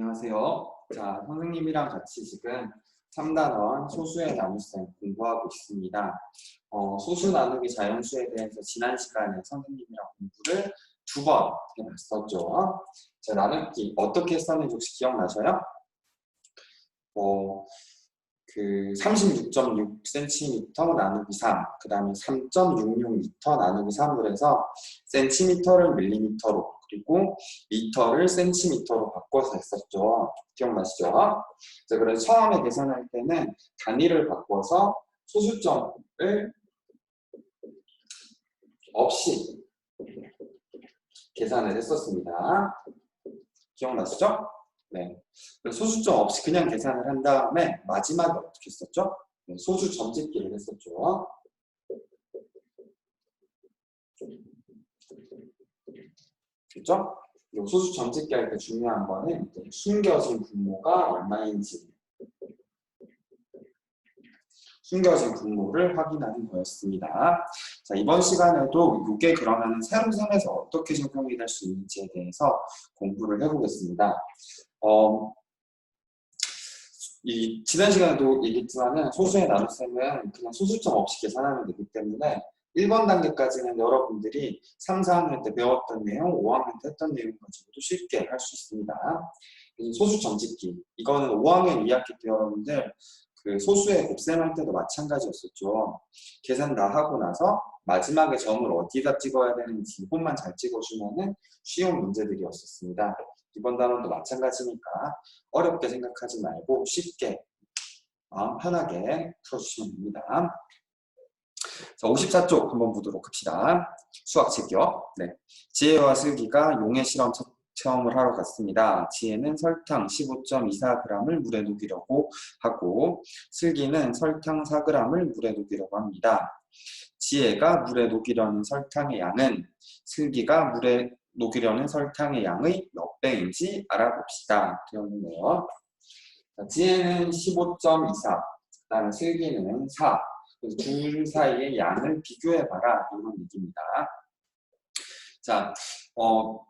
안녕하세요. 자, 선생님이랑 같이 지금 3단원 소수의 나눗셈 공부하고 있습니다. 어, 소수 나누기 자연수에 대해서 지난 시간에 선생님이랑 공부를 두 번 해봤었죠. 자, 나누기 어떻게 했었는지 혹시 기억나셔요? 어, 그 36.6cm 나누기 3, 그 다음에 3.66m 나누기 3으로 해서 센티미터를 밀리미터로 그리고 미터를 센티미터로 바꿔서 했었죠. 기억나시죠? 자, 그래서 처음에 계산할 때는 단위를 바꿔서 소수점을 없이 계산을 했었습니다. 기억나시죠? 네. 소수점 없이 그냥 계산을 한 다음에 마지막에 어떻게 했었죠? 네, 소수 점집기를 했었죠. 그죠? 소수 점집기 할 때 중요한 거는 숨겨진 분모가 얼마인지 숨겨진 분모를 확인하는 거였습니다. 자, 이번 시간에도 이게 그러면 세로선에서 어떻게 적용이 될 수 있는지에 대해서 공부를 해보겠습니다. 어, 이 지난 시간에도 얘기했지만은 소수의 나눗셈은 그냥 소수점 없이 계산하면 되기 때문에 1번 단계까지는 여러분들이 3, 4학년 때 배웠던 내용, 5학년 때 했던 내용 가지고도 쉽게 할 수 있습니다. 소수 점집기. 이거는 5학년 2학기 때 여러분들 그 소수의 곱셈할 때도 마찬가지였었죠. 계산 다 하고 나서 마지막에 점을 어디다 찍어야 되는지 이것만 잘 찍어주면은 쉬운 문제들이었었습니다. 이번 단원도 마찬가지니까 어렵게 생각하지 말고 쉽게 마음 편하게 풀어주시면 됩니다. 자, 54쪽 한번 보도록 합시다. 수학 책이요. 네. 지혜와 슬기가 용의 실험 체험을 하러 갔습니다. 지혜는 설탕 15.24g을 물에 녹이려고 하고 슬기는 설탕 4g을 물에 녹이려고 합니다. 지혜가 물에 녹이려는 설탕의 양은 슬기가 물에 녹이려는 설탕의 양의 몇 배인지 알아봅시다. 자, 지혜는 15.24, 그 다음에 슬기는 4. 둘 사이의 양을 비교해봐라. 이런 얘기입니다. 자, 어,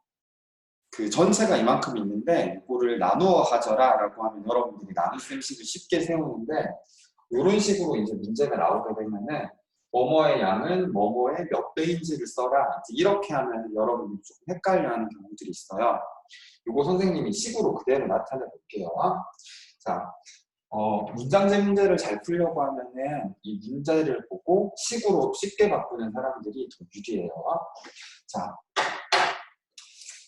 그 전체가 이만큼 있는데 이거를 나누어 가져라 라고 하면 여러분들이 나눗셈식을 쉽게 세우는데 이런 식으로 이제 문제가 나오게 되면은 뭐뭐의 양은 뭐뭐의 몇 배인지를 써라 이렇게 하면 여러분들이 조금 헷갈려하는 경우들이 있어요. 이거 선생님이 식으로 그대로 나타내 볼게요. 자, 어, 문장제 문제를 잘 풀려고 하면은 이 문제를 보고 식으로 쉽게 바꾸는 사람들이 더 유리해요. 자,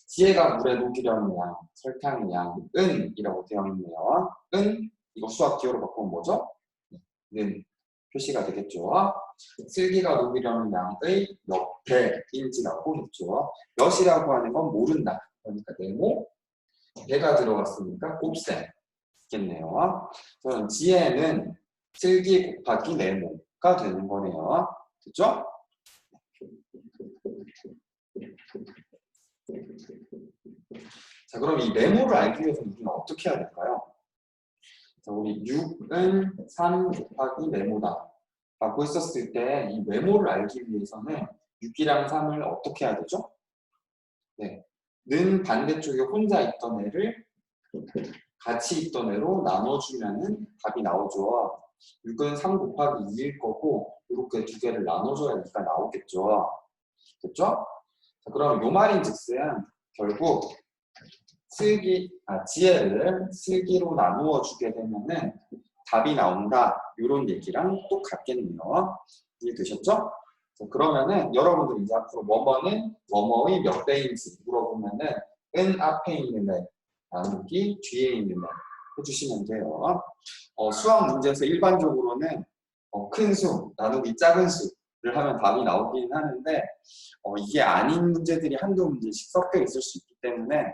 지혜가 물에 녹이려는 양, 설탕의 양 은 이라고 되어 있네요. 은 이거 수학 기호로 바꾸면 뭐죠? 는 표시가 되겠죠. 슬기가 녹이려는 양의 몇 배인지라고 했죠. 몇이라고 하는 건 모른다. 그러니까 네모, 배가 들어갔으니까 곱셈. 있겠네요. 그럼 지혜는 슬기 곱하기 네모가 되는 거네요. 됐죠? 자, 그럼 이 네모를 알기 위해서 우리는 어떻게 해야 될까요? 자, 우리 6은 3 곱하기 네모다. 라고 했었을 때 이 네모를 알기 위해서는 6이랑 3을 어떻게 해야 되죠? 네. 는 반대쪽에 혼자 있던 애를 같이 있던 애로 나눠주면은 답이 나오죠. 6은 3 곱하기 2일 거고 이렇게 두 개를 나눠줘야니까 나오겠죠. 됐죠? 자, 그럼 요 말인 즉슨 결국 슬기, 아, 지혜를 슬기로 나누어 주게 되면은 답이 나온다. 이런 얘기랑 똑같겠네요. 이해되셨죠? 자, 그러면은 여러분들 이제 앞으로 뭐뭐는 뭐뭐의 몇 배인지 물어보면은 은 앞에 있는 애, 나누기 뒤에 있는 애 해주시면 돼요. 어, 수학 문제에서 일반적으로는 어, 큰 수, 나누기 작은 수를 하면 답이 나오긴 하는데 어, 이게 아닌 문제들이 한두 문제씩 섞여 있을 수 있기 때문에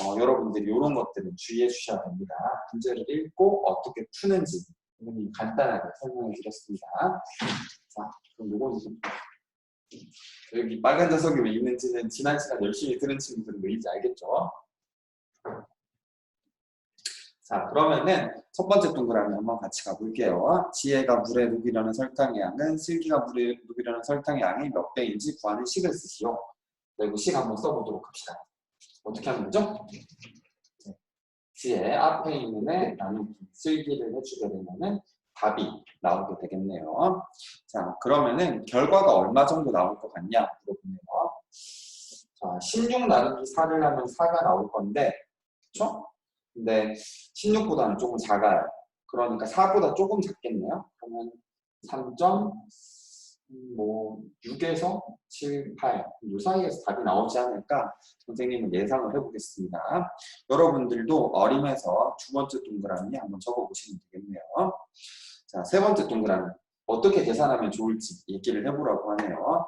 어, 여러분들이 이런 것들은 주의해 주셔야 됩니다. 문제를 읽고 어떻게 푸는지 간단하게 설명해 드렸습니다. 자, 그럼 요건 여기 빨간 자석이 왜 있는지는 지난 시간 열심히 들은 친구들은 왜인지 알겠죠? 자, 그러면은 첫 번째 동그라미 한번 같이 가볼게요. 지혜가 물에 녹이려는 설탕의 양은 슬기가 물에 녹이려는 설탕의 양이 몇 배인지 구하는 식을 쓰시오. 그리고 식 한번 써보도록 합시다. 어떻게 하는 거죠? 뒤에 앞에 있는 애 나누기 쓸기를 해주게 되면은 답이 나오게 되겠네요. 자, 그러면은 결과가 얼마 정도 나올 것 같냐 물어보네요. 자, 16 나누기 4를 하면 4가 나올 건데, 그쵸? 근데 16보다는 조금 작아요. 그러니까 4보다 조금 작겠네요. 그러면 3. 뭐 6에서 7, 8, 이 사이에서 답이 나오지 않을까 선생님은 예상을 해보겠습니다. 여러분들도 어림에서 두 번째 동그라미 한번 적어보시면 되겠네요. 자, 세 번째 동그라미 어떻게 계산하면 좋을지 얘기를 해보라고 하네요.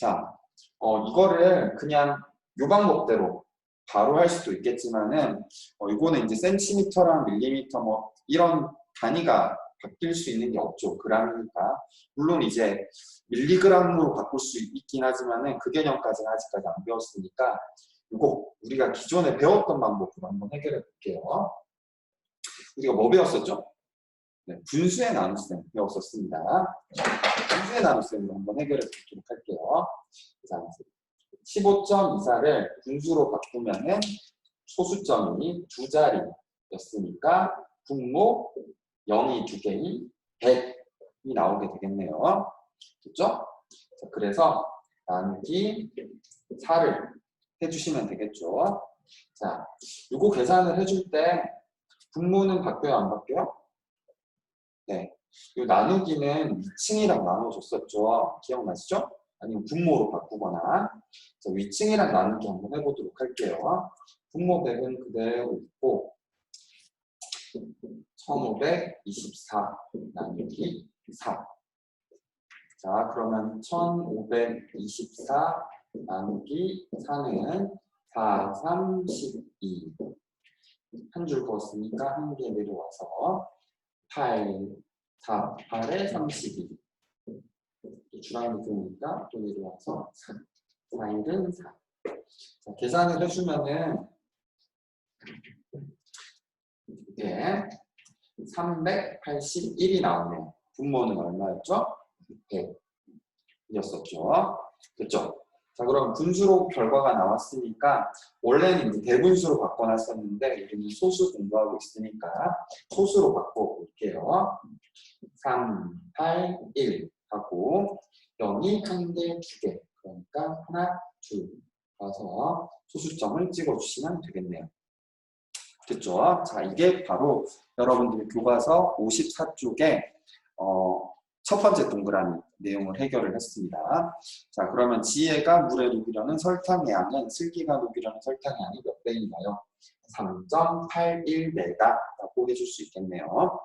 자, 어, 이거를 그냥 요 방법대로 바로 할 수도 있겠지만은 어, 이거는 이제 센티미터랑 밀리미터 뭐 이런 단위가 바뀔 수 있는 게 없죠. 그램이니까. 물론 이제 밀리그램으로 바꿀 수 있긴 하지만은 그 개념까지는 아직까지 안 배웠으니까 이거 우리가 기존에 배웠던 방법으로 한번 해결해 볼게요. 우리가 뭐 배웠었죠? 네, 분수의 나눗셈 배웠었습니다. 분수의 나눗셈으로 한번 해결해 보도록 할게요. 자, 15.24를 분수로 바꾸면은 소수점이 두 자리였으니까 분모 0이 두 개인 100이 나오게 되겠네요. 자, 그래서 나누기 4를 해주시면 되겠죠. 자, 이거 계산을 해줄 때 분모는 바뀌어요, 안 바뀌어요? 네. 이 나누기는 위층이랑 나눠줬었죠. 기억나시죠? 아니면 분모로 바꾸거나 자, 위층이랑 나누기 한번 해보도록 할게요. 분모 100은 그대로 있고 1524 나누기 4 자, 그러면 1524 나누기 4는 4, 3, 12. 한 줄 그었으니까 한 개 내려와서 8, 4, 8에 32. 또 주라미 드니까 또 내려와서 4. 4일은 4. 자, 계산을 해주면은 이게 381이 나오네요. 분모는 얼마였죠? 100이었었죠. 됐죠? 자, 그럼 분수로 결과가 나왔으니까 원래는 이제 대분수로 바꿔놨었는데 우리는 소수 공부하고 있으니까 소수로 바꿔볼게요. 3, 8, 1 하고 0이 한 개, 두 개. 그러니까 하나, 둘 가서 소수점을 찍어주시면 되겠네요. 됐죠? 자, 이게 바로 여러분들이 교과서 54쪽에 어, 첫 번째 동그라미 내용을 해결을 했습니다. 자, 그러면 지혜가 물에 녹이려는 설탕의 양은 슬기가 녹이려는 설탕의 양이 몇 배인가요? 3.81배다라고 해줄 수 있겠네요.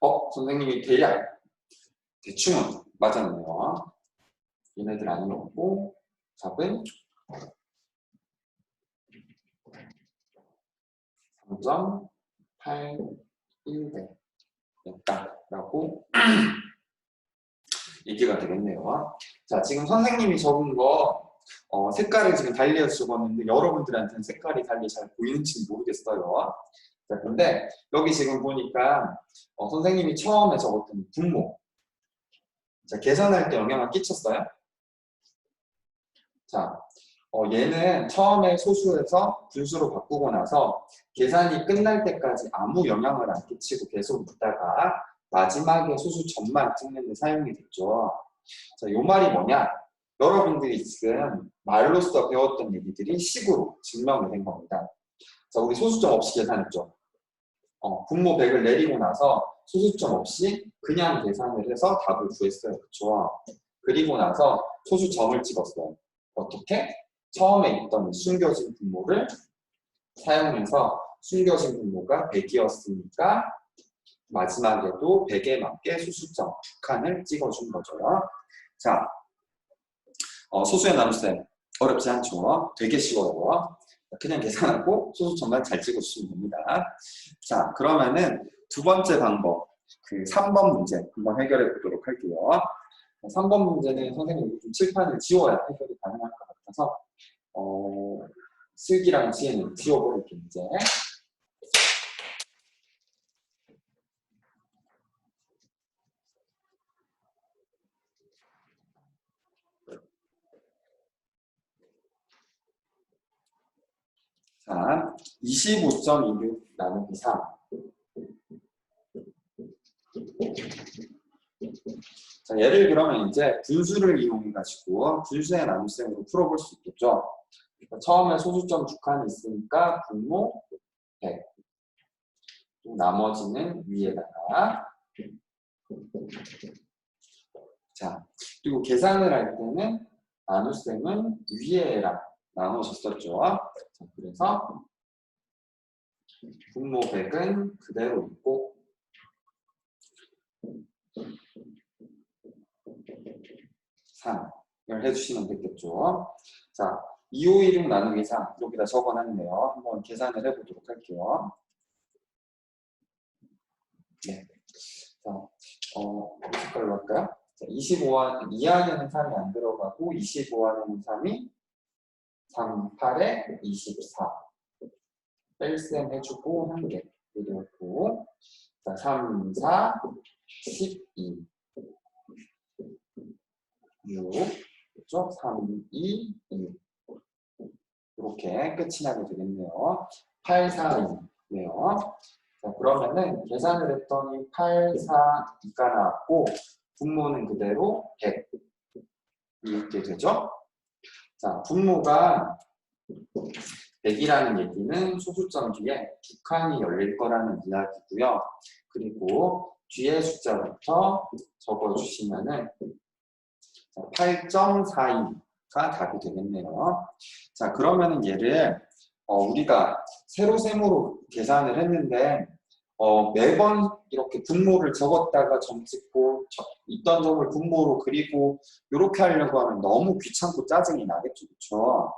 어, 선생님이 대략 대충은 맞았네요. 얘네들 아니었고 답은 3.81배 였다라고 얘기가 되겠네요. 자, 지금 선생님이 적은 거 어, 색깔을 지금 달리해서 적었는데 여러분들한테는 색깔이 달리 잘 보이는지 모르겠어요. 자, 근데 여기 지금 보니까 어, 선생님이 처음에 적었던 분모 자, 계산할 때 영향을 끼쳤어요? 자, 어, 얘는 처음에 소수에서 분수로 바꾸고 나서 계산이 끝날 때까지 아무 영향을 안 끼치고 계속 있다가 마지막에 소수 점만 찍는 데 사용이 됐죠. 자, 요 말이 뭐냐? 여러분들이 지금 말로써 배웠던 얘기들이 식으로 증명이 된 겁니다. 자, 우리 소수점 없이 계산했죠. 어, 분모 100을 내리고 나서 소수점 없이 그냥 계산을 해서 답을 구했어요. 그쵸? 그리고 나서 소수점을 찍었어요. 어떻게? 처음에 있던 숨겨진 분모를 사용해서 숨겨진 분모가 100이었으니까 마지막에도 100에 맞게 소수점 두 칸을 찍어준 거죠. 자, 어, 소수의 나눗셈 어렵지 않죠? 되게 쉬워요. 그냥 계산하고 소수점만 잘 찍어주시면 됩니다. 자, 그러면은 두 번째 방법, 그 3번 문제 한번 해결해 보도록 할게요. 3번 문제는 선생님이 좀 칠판을 지워야 해결이 가능할 것 같아서 어, 슬기랑 지혜는 지워버릴게요, 이제. 자, 25.26 나누기 3. 자, 예를 그러면 이제 분수를 이용해 가지고 분수의 나눗셈으로 풀어볼 수 있겠죠. 그러니까 처음에 소수점 두 칸이 있으니까 분모 100. 또 나머지는 위에다가. 자, 그리고 계산을 할 때는 나눗셈은 위에랑 나눠졌었죠. 자, 그래서 분모 100은 그대로 있고 3을 해주시면 되겠죠. 자, 2516 나누기 3 여기다 적어놨네요. 한번 계산을 해보도록 할게요. 네. 자, 어, 색깔로 할까요? 자, 25안, 2안에는 3이 안 들어가고 25안에는 3이 3, 8에 24 뺄셈 해주고 1개 그리고 자, 3, 4, 12 6 그렇죠? 3, 2, 1 이렇게 끝이 나게 되겠네요. 8, 4, 2네요. 자, 그러면은 계산을 했더니 8, 4, 2가 나왔고 분모는 그대로 100 이렇게 되죠. 자, 분모가 100이라는 얘기는 소수점 뒤에 두 칸이 열릴 거라는 이야기고요. 그리고 뒤에 숫자부터 적어주시면은 8.42가 답이 되겠네요. 자, 그러면은 얘를 어, 우리가 세로셈으로 계산을 했는데 어, 매번 이렇게 분모를 적었다가 점 찍고 저- 있던 점을 분모로 그리고 이렇게 하려고 하면 너무 귀찮고 짜증이 나겠죠, 그렇죠?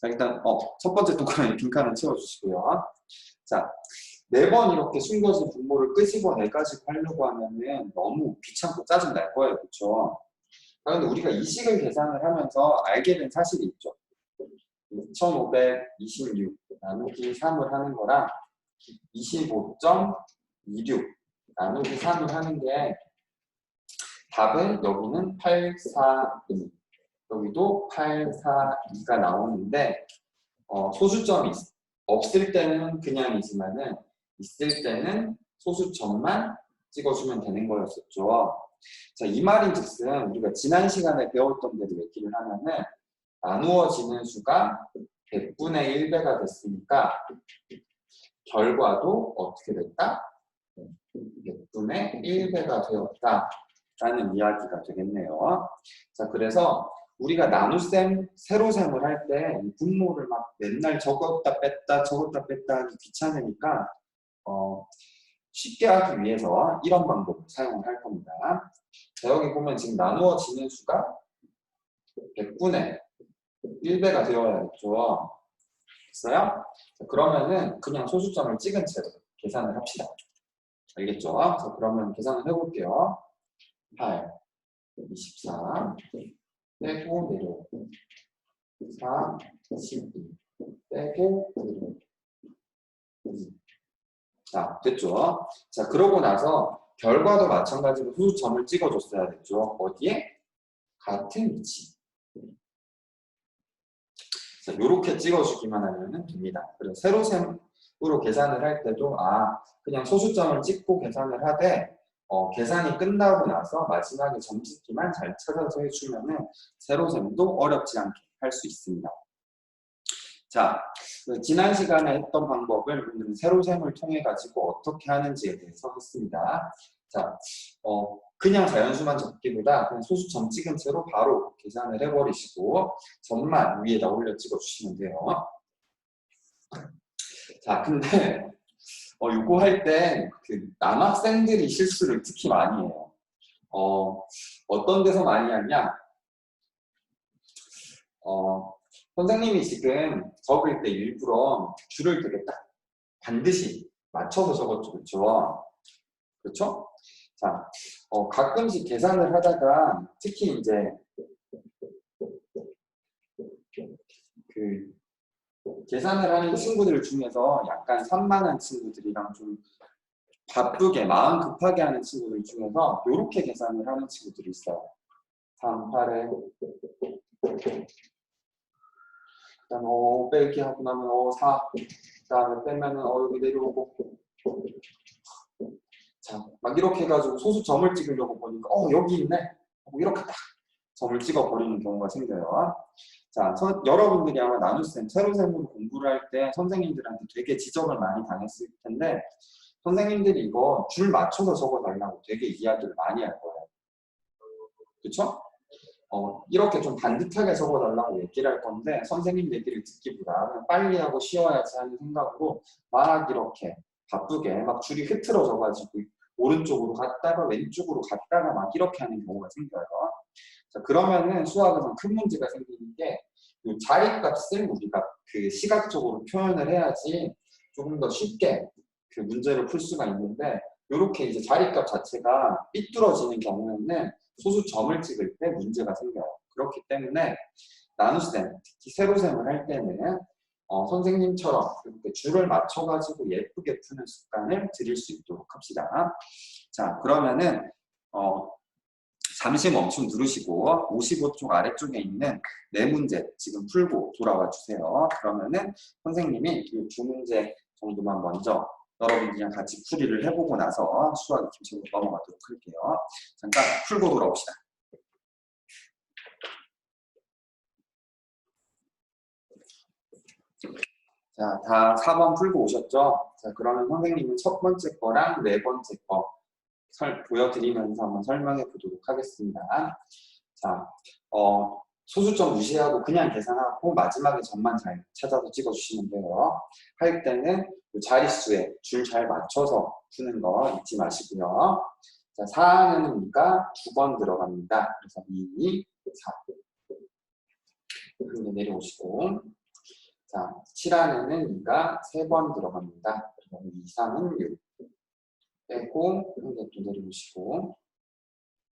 자, 일단 어, 첫 번째 동그라미 빈칸을 채워주시고요. 자, 매번 이렇게 숨겨진 분모를 끄집어내가지고 하려고 하면은 너무 귀찮고 짜증 날 거예요, 그렇죠? 그런데 우리가 이 식을 계산을 하면서 알게 된 사실이 있죠. 2526 나누기 3을 하는 거랑 25.26 나누기 3을 하는 게 답은 여기는 842 여기도 842가 나오는데 어, 소수점이 있- 없을 때는 그냥이지만은 있을 때는 소수점만 찍어주면 되는 거였었죠. 자, 이 말인 즉슨 우리가 지난 시간에 배웠던 대로 얘기를 하면은 나누어지는 수가 100분의 1배가 됐으니까 결과도 어떻게 됐다? 100분의 1배가 되었다 라는 이야기가 되겠네요. 자, 그래서 우리가 나눗셈, 세로셈을 할 때 분모를 막 맨날 적었다 뺐다 적었다 뺐다 하기 귀찮으니까 어, 쉽게 하기 위해서 이런 방법을 사용을 할 겁니다. 자, 여기 보면 지금 나누어지는 수가 100분의 1배가 되어야겠죠. 됐어요? 자, 그러면은 그냥 소수점을 찍은 채로 계산을 합시다. 알겠죠? 자, 그러면 계산을 해볼게요. 8, 24, 빼고 내려오고 4, 12, 빼고 내려오고 2. 자, 됐죠? 자, 그러고 나서 결과도 마찬가지로 소수점을 찍어줬어야 됐죠. 어디에? 같은 위치. 자, 이렇게 찍어주기만 하면 됩니다. 그리고 세로 셈으로 계산을 할 때도 아 그냥 소수점을 찍고 계산을 하되 어, 계산이 끝나고 나서 마지막에 점 찍기만 잘 찾아서 해주면은 세로셈도 어렵지 않게 할 수 있습니다. 자, 그 지난 시간에 했던 방법을 오늘은 세로셈을 통해 가지고 어떻게 하는지에 대해서 했습니다. 자, 어, 그냥 자연수만 적기보다 그냥 소수 점 찍은 채로 바로 계산을 해버리시고 점만 위에다 올려 찍어주시면 돼요. 자, 근데 어, 이거 할 때 그 남학생들이 실수를 특히 많이 해요. 어, 어떤 데서 많이 하냐? 어, 선생님이 지금 적을 때 일부러 줄을 되게 딱 반드시 맞춰서 적었죠, 그렇죠? 그렇죠? 자, 어, 가끔씩 계산을 하다가 특히 이제 그 계산을 하는 친구들 중에서 약간 산만한 친구들이랑 좀 바쁘게 마음 급하게 하는 친구들 중에서 이렇게 계산을 하는 친구들이 있어요. 3, 8에 그다음에 어 빼기 하고 나면 어 4. 그다음에 빼면은 어 여기 내려오고. 자, 막 이렇게 해가지고 소수 점을 찍으려고 보니까 어 여기 있네. 하고 이렇게 딱 점을 찍어 버리는 경우가 생겨요. 자, 선- 여러분들이 아마 나눗셈, 세로셈으로 공부를 할 때 선생님들한테 되게 지적을 많이 당했을 텐데 선생님들이 이거 줄 맞춰서 적어달라고 되게 이야기를 많이 할 거예요. 그쵸? 어, 이렇게 좀 반듯하게 적어달라고 얘기를 할 건데 선생님 얘기를 듣기보다 빨리 하고 쉬어야지 하는 생각으로 막 이렇게 바쁘게 막 줄이 흐트러져가지고 오른쪽으로 갔다가 왼쪽으로 갔다가 막 이렇게 하는 경우가 생겨요. 자, 그러면은 수학에서 큰 문제가 생기는 게이 자리값을 우리가 그 시각적으로 표현을 해야지 조금 더 쉽게 그 문제를 풀 수가 있는데 이렇게 이제 자리값 자체가 삐뚤어지는 경우에는 소수 점을 찍을 때 문제가 생겨요. 그렇기 때문에 나눗셈, 특히 세로셈을 할 때는 어, 선생님처럼 이렇게 줄을 맞춰가지고 예쁘게 푸는 습관을 들일 수 있도록 합시다. 자, 그러면은 어, 잠시 멈춤 누르시고 55쪽 아래쪽에 있는 네 문제 지금 풀고 돌아와 주세요. 그러면은 선생님이 이두 문제 정도만 먼저 여러분들이랑 같이 풀이를 해보고 나서 수학 익힘책으로 넘어가도록 할게요. 잠깐 풀고 돌아옵시다. 자, 다 4번 풀고 오셨죠? 자, 그러면 선생님은 첫 번째 거랑 네 번째 거 설, 보여드리면서 한번 설명해 보도록 하겠습니다. 자, 어, 소수점 무시하고 그냥 계산하고 마지막에 점만 잘 찾아서 찍어주시면 돼요. 할 때는 그 자릿수에 줄 잘 맞춰서 푸는 거 잊지 마시고요. 자, 4안에는 이가 두번 들어갑니다. 그래서 2, 4. 이렇게 내려오시고. 자, 7 안에는 이가 세번 들어갑니다. 그래서 2, 3은 6. 빼고, 한개 또 내려오시고.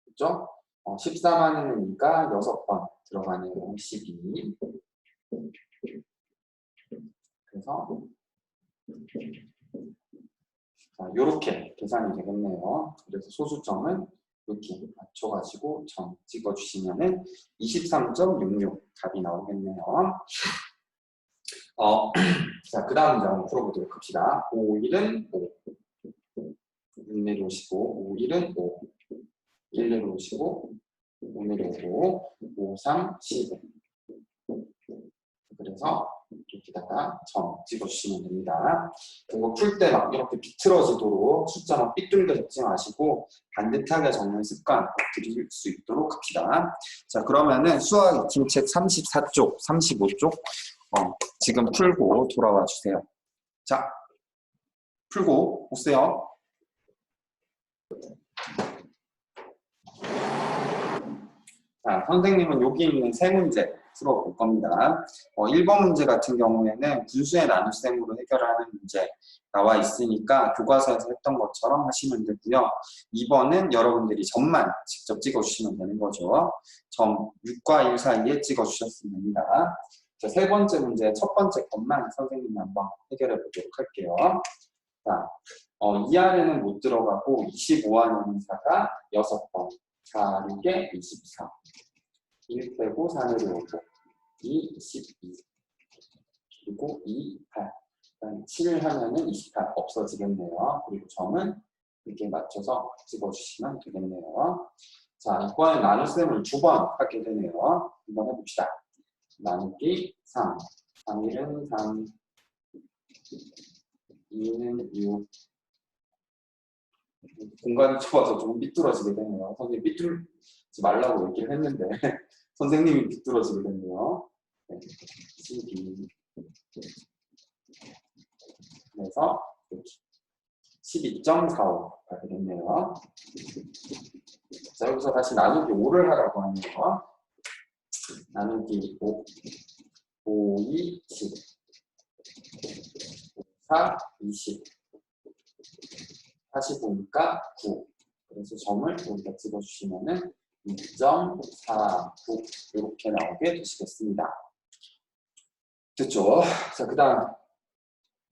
그죠? 어, 13안에는 2가 6번 들어가네요. 12. 그래서 자, 요렇게 계산이 되겠네요. 그래서 소수점은 이렇게 맞춰가지고 점 찍어주시면은 23.66 답이 나오겠네요. 어, 자, 그 다음 한번 풀어보도록 합시다. 5, 1은 5. 6 내려오시고, 5, 1은 5. 1 내려오시고, 5 내려오고, 5, 3, 15. 그래서 여기다가 점 찍어주시면 됩니다. 이거 풀 때 막 이렇게 비틀어지도록 숫자 막 삐뚤게 적지 마시고 반듯하게 적는 습관 꼭 들일 수 있도록 합시다. 자 그러면은 수학 익힘책 34쪽, 35쪽 어, 지금 풀고 돌아와 주세요. 자 풀고 오세요. 자, 선생님은 여기 있는 세 문제 풀어볼 겁니다. 어, 1번 문제 같은 경우에는 분수의 나눗셈으로 해결하는 문제 나와 있으니까 교과서에서 했던 것처럼 하시면 되고요. 2번은 여러분들이 점만 직접 찍어주시면 되는 거죠. 점 6과 1 사이에 찍어주셨으면 됩니다. 자, 세 번째 문제 첫 번째 것만 선생님이 한번 해결해 보도록 할게요. 자, 어, 2안에는 못 들어가고 25안에는 4가 6번, 4, 6에 24. 1 빼고 4 내려오고 2, 12 그리고 2, 8 그다음 7 하면은 28 없어지겠네요. 그리고 점은 이렇게 맞춰서 찍어주시면 되겠네요. 자, 이번에 나눗셈을 두 번 하게 되네요. 한번 해봅시다. 나누기 3 3일은 3 2는 6 공간이 좁아서 조금 삐뚤어지게 되네요. 선생님 삐뚤지 말라고 얘기를 했는데 선생님이 삐뚤어지게 됐네요. 네. 12. 그래서 12.45가 되겠네요. 자, 여기서 다시 나누기 5를 하라고 하네요. 나누기 5. 5, 2, 10. 4, 20. 45니까 9. 그래서 점을 여기다 찍어주시면은 2.49 이렇게 나오게 되시겠습니다. 됐죠? 자, 그 다음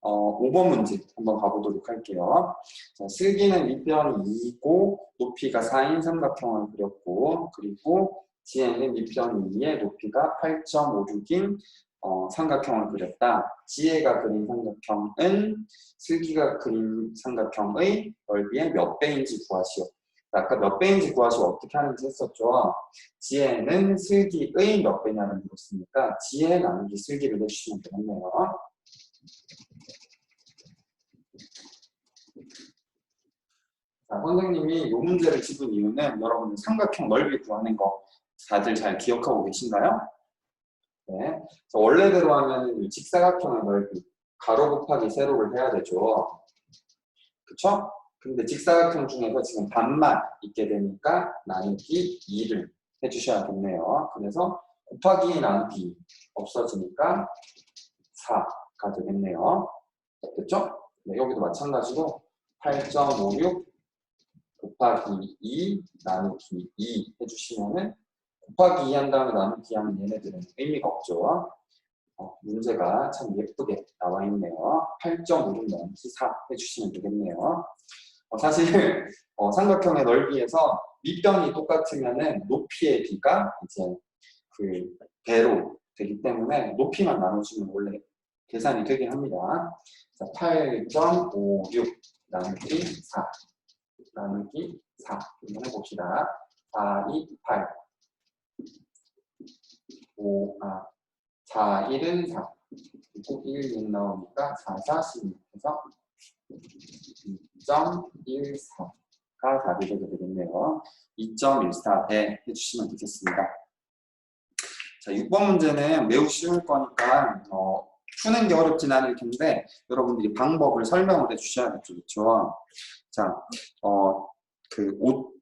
어, 5번 문제 한번 가보도록 할게요. 자, 슬기는 밑변이 2이고 높이가 4인 삼각형을 그렸고 그리고 지혜는 밑변이 2에 높이가 8.56인 어, 삼각형을 그렸다. 지혜가 그린 삼각형은 슬기가 그린 삼각형의 넓이의 몇 배인지 구하시오. 아까 몇 배인지 구하시오 어떻게 하는지 했었죠. 지혜는 슬기의 몇 배냐를 물었으니까 지혜 나누기 슬기를 해주시면 되겠네요. 자, 선생님이 이 문제를 집은 이유는 여러분들 삼각형 넓이 구하는 거 다들 잘 기억하고 계신가요? 네. 자, 원래대로 하면 이 직사각형의 넓이 가로 곱하기 세로를 해야 되죠. 그쵸? 근데 직사각형 중에서 지금 반만 있게 되니까 나누기 2를 해주셔야겠네요. 그래서 곱하기 나누기 없어지니까 4가 되겠네요. 됐죠? 네, 여기도 마찬가지로 8.56 곱하기 2 나누기 2 해주시면은 곱하기 2한 다음에 나누기 하면 얘네들은 의미가 없죠. 어, 문제가 참 예쁘게 나와 있네요. 8.56 나누기 4 해주시면 되겠네요. 어, 사실 어, 삼각형의 넓이에서 밑변이 똑같으면은 높이의 비가 이제 그 배로 되기 때문에 높이만 나눠주면 원래 계산이 되긴 합니다. 자, 8.56 나누기 4 나누기 4 한번 해봅시다. 4, 2, 8 5, 아, 4, 1은 4 그리고 1, 6 나오니까 4, 4, 16 해서 2.14가 답이 되게 되겠네요. 2.14 배 해주시면 되겠습니다. 자, 6번 문제는 매우 쉬울 거니까 어, 푸는 게 어렵진 않을 텐데 여러분들이 방법을 설명을 해주셔야 겠죠. 그렇죠? 자, 어, 그 5,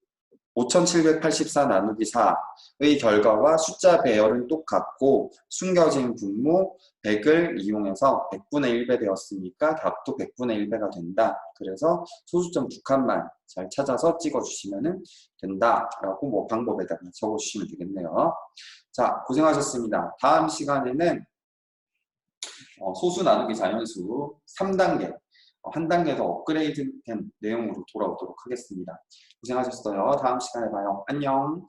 5784 나누기 4의 결과와 숫자 배열은 똑같고 숨겨진 분모 100을 이용해서 100분의 1배 되었으니까 답도 100분의 1배가 된다. 그래서 소수점 두 칸만 잘 찾아서 찍어주시면 된다 라고 뭐 방법에다가 적어주시면 되겠네요. 자, 고생하셨습니다. 다음 시간에는 어, 소수 나누기 자연수 3단계 어, 한 단계 더 업그레이드된 내용으로 돌아오도록 하겠습니다. 고생하셨어요. 다음 시간에 봐요. 안녕.